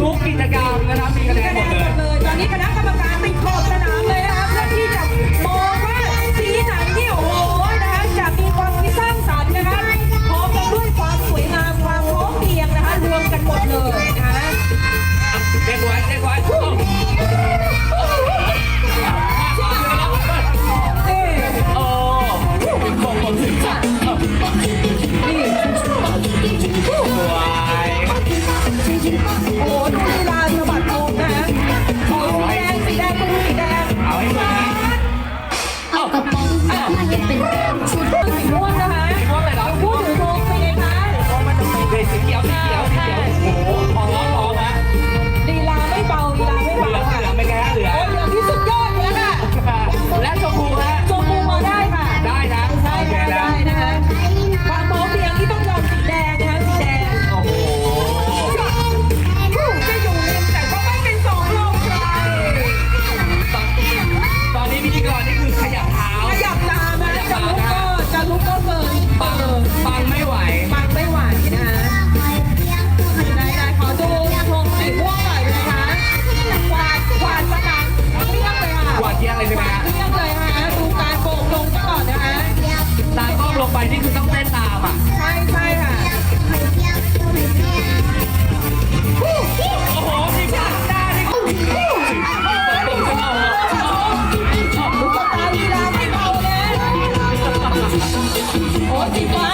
ทุกกิจกรรมนะครับมีคะแนนหมด ลงไปนี่คือต้องเต้นตามอะ ใช่ใช่ค่ะ โอ้โหนี่ก็ได้นี่ก็ผมจะเอาอะโอ้โหจริง